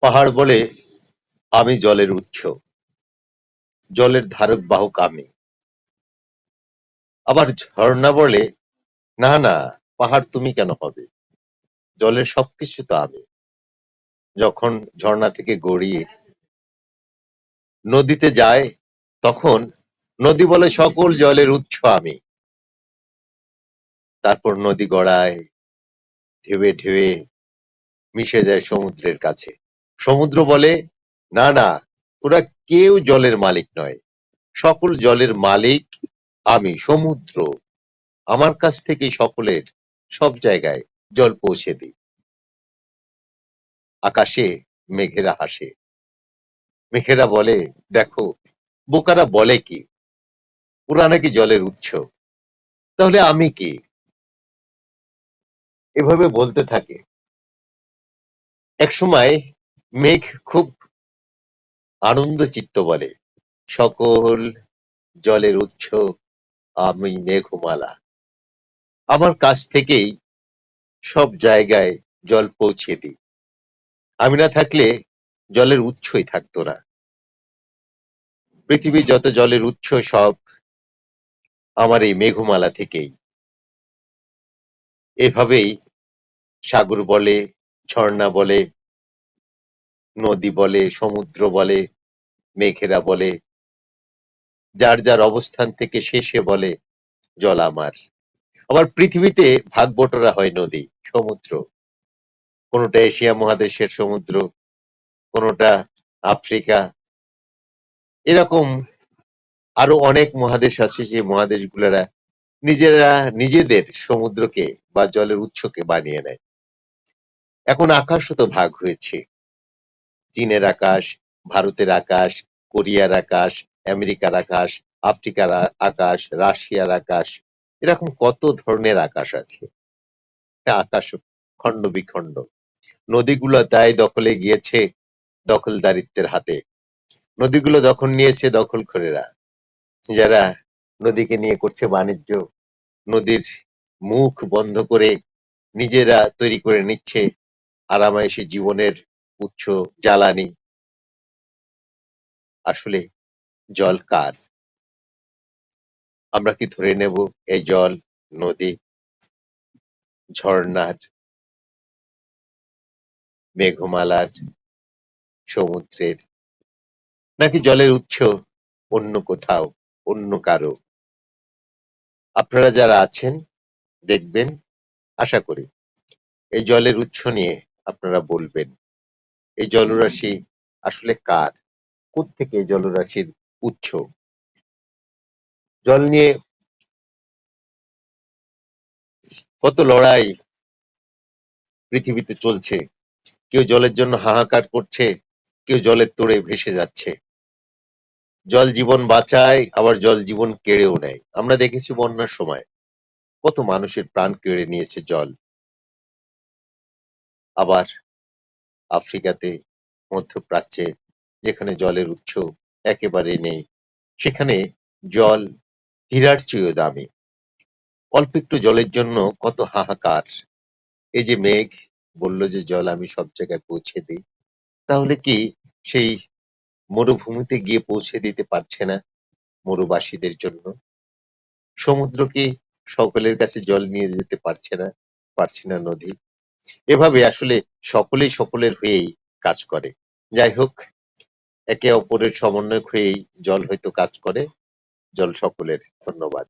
পাহাড় বলে আমি জলের উৎস। জলের ধারক বাহক আমি। আবার ঝর্ণা বলে, না না, পাহাড় তুমি কেন হবে? জলের সবকিছু তো আমি। যখন ঝর্ণা থেকে গড়িয়ে নদীতে যায়, তখন নদী বলে সকল জলের উৎস আমি। তারপর নদী গড়ায় ঢেউে ঢেউে মিশে যায় সমুদ্রের কাছে। সমুদ্র বলে, না না, ওরা কেউ জলের মালিক নয়। সকল জলের মালিক আমি, সমুদ্র। আমার কাছ থেকে সকলের সব জায়গায় জল পৌঁছে দিই। আকাশে মেঘেরা হাসে। মেঘেরা বলে, দেখো, বোকারা বলে কি? ওরা নাকি জলের উৎস। তাহলে আমি কি? এভাবে বলতে থাকে। এক সময় মেঘ খুব আনন্দ চিত্ত বলে। সকল জলের উৎস, আমি মেঘমালা। আমার কাছ থেকেই সব জায়গায় জল পৌঁছে দিই। আমি না থাকলে জলের উৎসই থাকতো না। পৃথিবীর যত জলের উৎস, সব আমার এই মেঘমালা থেকেই। এভাবেই সাগর বলে, ঝর্ণা বলে নদী বলে, সমুদ্র বলে, মেঘেরা বলে, যার যার অবস্থান থেকে শেষে বলে, জল আমার। আবার পৃথিবীতে ভাগ বটরা হয় নদী, সমুদ্র। কোনোটা এশিয়া মহাদেশের সমুদ্র, কোনোটা আফ্রিকা। এরকম আরও অনেক মহাদেশ আছে যে মহাদেশগুলোরা নিজেরা নিজেদের সমুদ্রকে বা জলের উৎসকে বানিয়ে নেয়। এখন আকাশও তো ভাগ হয়েছে। চীনের আকাশ, ভারতের আকাশ, কোরিয়ার আকাশ, আমেরিকার আকাশ, আফ্রিকার আকাশ, রাশিয়ার আকাশ, এরকম কত ধরনের আকাশ আছে? আকাশ খণ্ড বিখণ্ড। নদীগুলো তাই দখলে গিয়েছে দখলদারিত্বের হাতে। নদীগুলো দখল নিয়েছে দখলখোরেরা যারা নদীকে নিয়ে করছে বাণিজ্য, নদীর মুখ বন্ধ করে নিজেরা তৈরি করে নিচ্ছে আরামায়েশি জীবনের উৎস জ্বালানি। আসলে জল কার? আমরা কি ধরে নেব এই জল, নদী, ঝর্ণার, মেঘমালার, সমুদ্রের, নাকি জলের উৎস অন্য কোথাও, অন্য কারও? আপনারা যারা আছেন, দেখবেন, আশা করি এই জলের উৎস নিয়ে আপনারা বলবেন। এই জলরাশি আসলে কার? থেকে এই জলরাশির উৎস? জল নিয়ে কত লড়াই পৃথিবীতে চলছে। কেউ জলের জন্য হাহাকার করছে, কেউ জলের তোড়ে ভেসে যাচ্ছে। জল জীবন বাঁচায়, আবার জল জীবন কেড়েও নেয়। আমরা দেখেছি বন্যার সময় কত মানুষের প্রাণ কেড়ে নিয়েছে জল। আবার আফ্রিকাতে, মধ্যপ্রাচ্যে, যেখানে জলের উৎস একেবারে নেই, সেখানে জল হীরার চেয়েও দামি। অল্প একটু জলের জন্য কত হাহাকার। এই যে মেঘ বলল যে জল আমি সব জায়গায় পৌঁছে দিই, তাহলে কি সেই মরুভূমিতে গিয়ে পৌঁছে দিতে পারছে না মরুবাসীদের জন্য? সমুদ্র কি সকলের কাছে জল নিয়ে যেতে পারছে না পারছে না নদী? এভাবে আসলে সকলেই সকলের হয়েই কাজ করে। যাই হোক, একে অপরের সমন্বয়ক হয়েই জল হয়তো কাজ করে। জল সকলের, ধন্যবাদ।